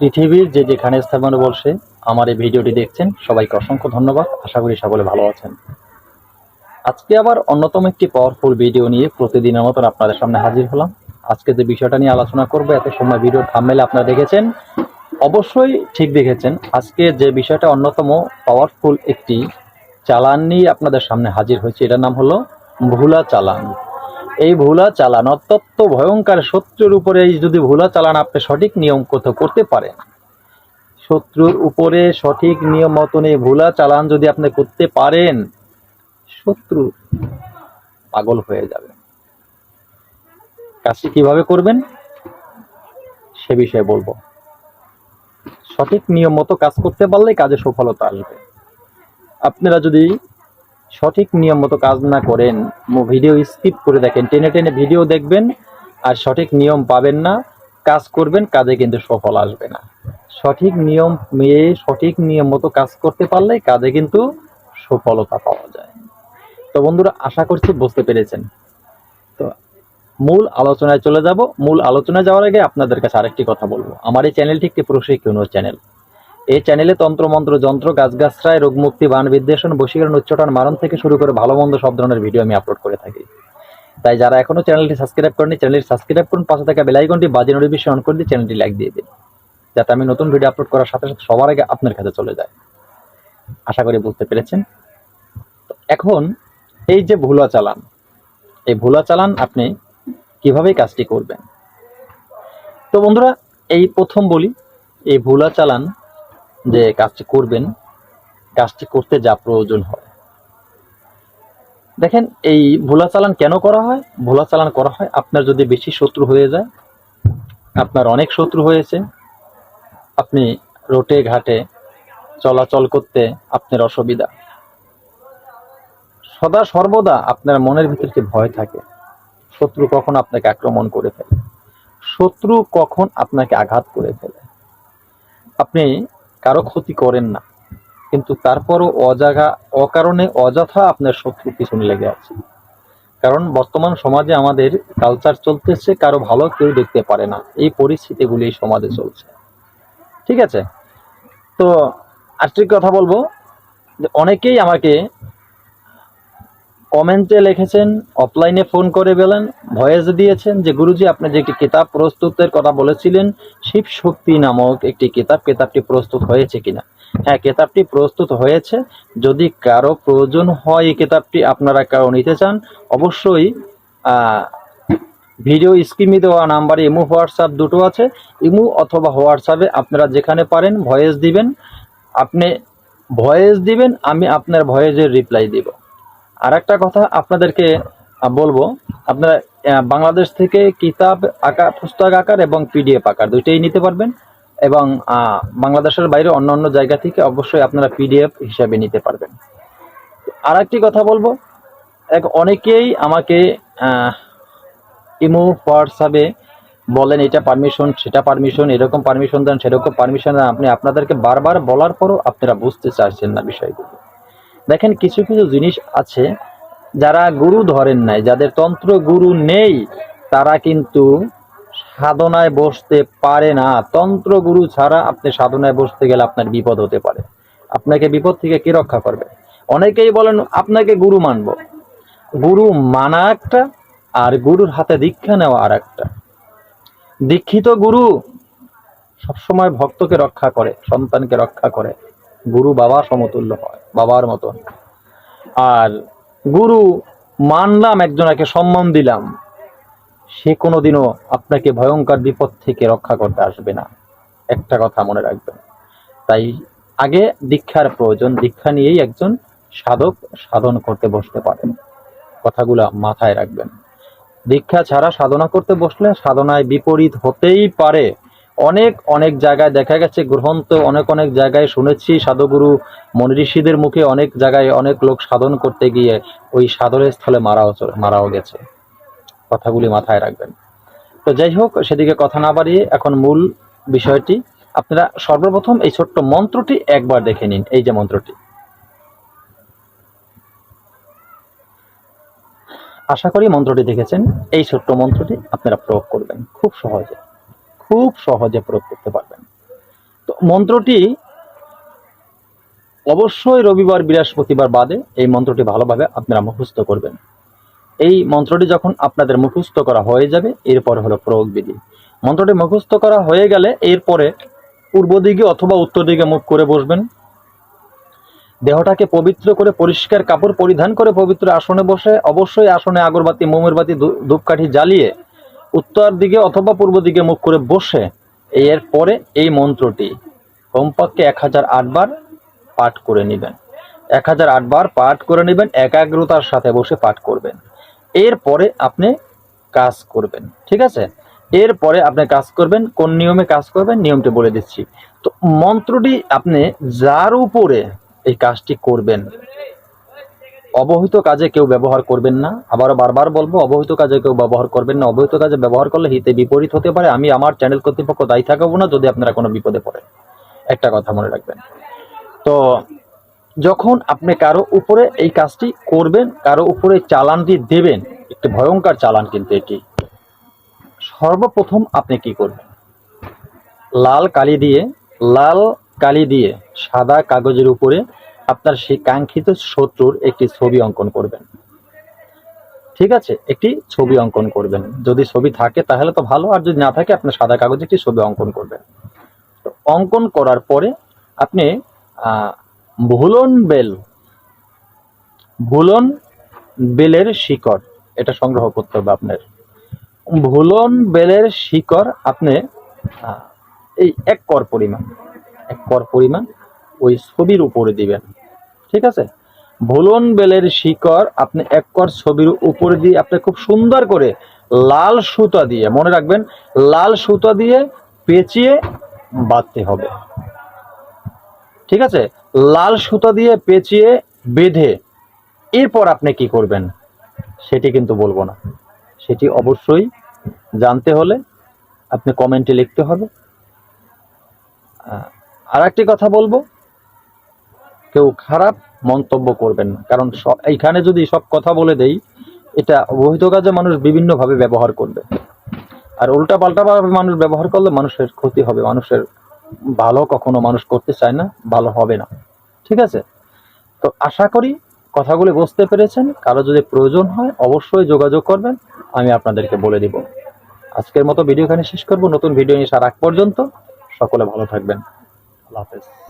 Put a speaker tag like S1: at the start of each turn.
S1: পৃথিবীর যে যেখানে স্থাপনে বসে আমার এই ভিডিওটি দেখছেন। সবাইকে অসংখ্য ধন্যবাদ। আশা করি সকলে ভালো আছেন। আজকে আবার অন্যতম একটি পাওয়ারফুল ভিডিও নিয়ে প্রতিদিনের মতন আপনাদের সামনে হাজির হলাম। আজকে যে বিষয়টা নিয়ে আলোচনা করব, এত সময় ভিডিও থামমেলে আপনারা দেখেছেন, অবশ্যই ঠিক দেখেছেন। আজকে যে বিষয়টা অন্যতম পাওয়ারফুল একটি চালান নিয়ে আপনাদের সামনে হাজির হয়েছে, এটার নাম হলো ভুলা চালান। এই ভুলা চালান অত্যন্ত ভয়ঙ্কর। শত্রুর উপরে যদি ভুলা চালান আপনি সঠিক নিয়ম কত করতে পারেন। শত্রুর উপরে সঠিক নিয়ম মতন এই ভুলা চালান যদি আপনি করতে পারেন, শত্রু পাগল হয়ে যাবে। কাজটি কীভাবে করবেন? সে বিষয়ে বলব। সঠিক নিয়ম মতো কাজ করতে পারলে কাজে সফলতা আসবে। আপনারা যদি সঠিক নিয়ম মতো কাজ না করেন ভিডিও স্কিপ করে দেখেন। টেনে টেনে ভিডিও দেখবেন আর সঠিক নিয়ম পাবেন না। কাজ করবেন, কাজে কিন্তু সফল আসবে না। সঠিক নিয়ম মেয়ে সঠিক নিয়ম মতো কাজ করতে পারলে কাজে কিন্তু সফলতা পাওয়া যায়। তো বন্ধুরা, আশা করছি বুঝতে পেরেছেন। তো মূল আলোচনায় চলে যাব। মূল আলোচনায় যাওয়ার আগে আপনাদের কাছে আরেকটি কথা বলব। আমার এই চ্যানেলটি একটি প্রশিক্ষণীয় চ্যানেল। এই চ্যানেলে তন্ত্রমন্ত্র যন্ত্র গাছগাছরায় রোগ মুক্তি বান বিদ্বেষণ, বশীকরণ, উচ্চটান, মারণ থেকে শুরু করে ভালো মন্দ সব ধরনের ভিডিও আমি আপলোড করে থাকি। তাই যারা এখনও চ্যানেলটি সাবস্ক্রাইব করেনি চ্যানেলটি সাবস্ক্রাইব করুন, পাশে থাকা বেলাইকনটি বাজে নোটিফিকেশন অন করে দিয়ে চ্যানেলটি লাইক দিয়ে দিন, যাতে আমি নতুন ভিডিও আপলোড করার সাথে সাথে সবার আগে আপনার কাছে চলে যায়। আশা করি বুঝতে পেরেছেন? এখন এই যে ভুলা চালান, এই ভুলা চালান আপনি কীভাবে কাজটি করবেন? তো বন্ধুরা, এই প্রথম বলি, এই ভুলা চালান যে কাজটি করবেন, কাজটি করতে যা প্রয়োজন হয়। দেখেন, এই ভোলা চালান কেন করা হয়? ভোলা চালান করা হয়, আপনার যদি বেশি শত্রু হয়ে যায়, আপনার অনেক শত্রু হয়েছে, আপনি রোটে ঘাটে চলাচল করতে আপনার অসুবিধা। সদা সর্বদা আপনার মনের ভিতরে যে ভয় থাকে, শত্রু কখন আপনাকে আক্রমণ করে ফেলে? শত্রু কখন আপনাকে আঘাত করে ফেলে? আপনি ক্ষতি করেন না। কিন্তু তারপরও অজাগা, অকারণে অযথা আপনার শত্রু পিছনে লেগে আছে। কারণ বর্তমান সমাজে আমাদের কালচার চলতেছে, কারও ভালো কেউ দেখতে পারে না। এই পরিস্থিতিগুলি সমাজে চলছে। ঠিক আছে? তো আরেকটি কথা বলব অনেকেই আমাকে কমেন্টে লিখেছেন অফলাইনে ফোন করে বলেন, ভয়েস দিয়েছেন যে, গুরুজি, আপনি যে একটি কিতাব প্রস্তুতের কথা বলেছিলেন, শিব শক্তি নামক একটি কিতাব, কিতাবটি প্রস্তুত হয়েছে কিনা? হ্যাঁ কিতাবটি প্রস্তুত হয়েছে। যদি কারও প্রয়োজন হয় এই কিতাবটি আপনারা কারও নিতে চান, অবশ্যই ভিডিও স্ক্রিনে দেওয়া নাম্বারে ইমো, হোয়াটসঅ্যাপ দুটো আছে। ইমো অথবা হোয়াটসঅ্যাপে আপনারা যেখানে পারেন, ভয়েস দিবেন। আপনি ভয়েস দিবেন, আমি আপনার ভয়েসের রিপ্লাই দিব। আর একটা কথা আপনাদেরকে বলব। আপনারা বাংলাদেশ থেকে কিতাব আকার পুস্তক আকার এবং পিডিএফ আকার দুইটাই নিতে পারবেন এবং বাংলাদেশের বাইরে অন্য অন্য জায়গা থেকে অবশ্যই আপনারা পিডিএফ হিসাবে নিতে পারবেন। আর একটি কথা বলব, এক অনেকেই আমাকে ইমো, হোয়াটসঅ্যাপে বলেন, এটা পারমিশন সেটা পারমিশন এরকম পারমিশন দেন, সেরকম পারমিশন আপনি আপনাদেরকে বারবার বলার পরও আপনারা বুঝতে চাইছেন না বিষয়গুলো। দেখেন কিছু কিছু জিনিস আছে যারা গুরু ধরেন নাই, যাদের তন্ত্র গুরু নেই, তারা কিন্তু সাধনায় বসতে পারে না। তন্ত্র গুরু ছাড়া আপনি সাধনায় বসতে গেলে আপনার বিপদ হতে পারে। আপনাকে বিপদ থেকে কে রক্ষা করবে? অনেকেই বলেন, আপনাকে গুরু মানব। গুরু মানা একটা, আর গুরুর হাতে দীক্ষা নেওয়া আর একটা। দীক্ষিত গুরু সবসময় ভক্তকে রক্ষা করে, সন্তানকে রক্ষা করে। গুরু বাবা সমতুল্য হয়। বাবার মতন আর গুরু মানলাম একজনকে সম্মান দিলাম, সে কোনোদিনও আপনাকে ভয়ঙ্কর বিপদ থেকে রক্ষা করতে আসবে না। একটা কথা মনে রাখবেন, তাই আগে দীক্ষার প্রয়োজন, দীক্ষা নিয়েই একজন সাধক সাধন করতে বসতে পারেন। কথাগুলা মাথায় রাখবেন। দীক্ষা ছাড়া সাধনা করতে বসলে সাধনায় বিপরীত হতেই পারে। অনেক অনেক জায়গায় দেখা গেছে, গ্রন্থ অনেক অনেক জায়গায় শুনেছি। সাধুগুরু মনি ঋষিদের মুখে অনেক জায়গায় অনেক লোক সাধন করতে গিয়ে ওই সাধনের স্থলে মারাও মারাও গেছে। কথাগুলি মাথায় রাখবেন। তো যাই হোক, সেদিকে কথা না বাড়িয়ে এখন মূল বিষয়টি। আপনারা সর্বপ্রথম এই ছোট্ট মন্ত্রটি একবার দেখে নিন, এই যে মন্ত্রটি। আশা করি মন্ত্রটি দেখেছেন। এই ছোট্ট মন্ত্রটি আপনারা প্রয়োগ করবেন, খুব সহজে। খুব সহজে প্রয়োগ করতে পারবেন। তো মন্ত্রটি অবশ্যই রবিবার, বৃহস্পতিবার বাদে এই মন্ত্রটি ভালোভাবে আপনারা মুখস্থ করবেন। এই মন্ত্রটি যখন আপনাদের মুখস্থ করা হয়ে যাবে, এরপর হলো প্রয়োগ বিধি। মন্ত্রটি মুখস্থ করা হয়ে গেলে এরপরে পূর্ব দিকে অথবা উত্তর দিকে মুখ করে বসবেন। দেহটাকে পবিত্র করে পরিষ্কার কাপড় পরিধান করে পবিত্র আসনে বসে, অবশ্যই আসনে আগরবাতি মোমের বাতি ধূপকাঠি জ্বালিয়ে উত্তর দিকে অথবা পূর্ব দিকে মুখ করে বসে এর পরে এই মন্ত্রটি কমপক্ষে এক হাজার আটবার পাঠ করে নেবেন। এক হাজার আটবার পাঠ করে নেবেন, একাগ্রতার সাথে বসে পাঠ করবেন। এরপরে আপনি কাজ করবেন, ঠিক আছে? এরপরে আপনি কাজ করবেন, কোন নিয়মে কাজ করবেন, নিয়মটি বলে দিচ্ছি। তো মন্ত্রটি আপনি যার উপরে এই কাজটি করবেন অবহিত কাজে কেউ ব্যবহার করবেন না। আবারও বারবার বলব, অবহিত কাজে কেউ ব্যবহার করবেন না। অবহিত কাজে ব্যবহার করলে হিতে বিপরীত হতে পারে। আমি আমার চ্যানেল কর্তৃপক্ষ দায়ী থাকব না যদি আপনারা কোনো বিপদে পড়েন। একটা কথা মনে রাখবেন। তো যখন আপনি কারও উপরে এই কাজটি করবেন, কারও উপরে চালানটি দেবেন, একটি ভয়ঙ্কর চালান কিন্তু এটি। সর্বপ্রথম আপনি কি করবেন? লাল কালি দিয়ে, লাল কালি দিয়ে সাদা কাগজের উপরে আপনার সেই কাঙ্ক্ষিত শত্রুর একটি ছবি অঙ্কন করবেন। ঠিক আছে? একটি ছবি অঙ্কন করবেন। যদি ছবি থাকে, তাহলে তো ভালো। আর যদি না থাকে, আপনি সাদা কাগজে একটি ছবি অঙ্কন করবেন। অঙ্কন করার পরে আপনি ভুলন বেল, ভুলন বেলের শিকড়, এটা সংগ্রহ করতে হবে আপনার। ভুলন বেলের শিকড় আপনি এই এক কর পরিমাণ, এক কর পরিমাণ ওই ছবির উপরে দিবেন। ঠিক আছে? ভুলন বেলের শিকড় আপনি এক কর ছবির উপরে দিয়ে আপনি খুব সুন্দর করে লাল সুতা দিয়ে, মনে রাখবেন, লাল সুতা দিয়ে পেঁচিয়ে বাঁধতে হবে। ঠিক আছে? লাল সুতা দিয়ে পেঁচিয়ে বেঁধে এরপর আপনি কি করবেন? সেটি কিন্তু বলব না। সেটি অবশ্যই জানতে হলে আপনি কমেন্টে লিখতে হবে। আর একটি কথা বলব। কেউ খারাপ মন্তব্য করবেন না। কারণ এইখানে যদি সব কথা বলে দেই, এটা অবহিত কাজে মানুষ বিভিন্নভাবে ব্যবহার করবে। আর উল্টা পাল্টা ভাবে মানুষ ব্যবহার করলে মানুষের ক্ষতি হবে। মানুষের ভালো কখনো মানুষ করতে চায় না, ভালো হবে না। ঠিক আছে? তো আশা করি কথাগুলি বুঝতে পেরেছেন। কারও যদি প্রয়োজন হয়, অবশ্যই যোগাযোগ করবেন। আমি আপনাদেরকে বলে দিব। আজকের মতো ভিডিও এখানে শেষ করব। নতুন ভিডিও নিয়ে আসার আগ পর্যন্ত সকলে ভালো থাকবেন। আল্লাহ হাফেজ।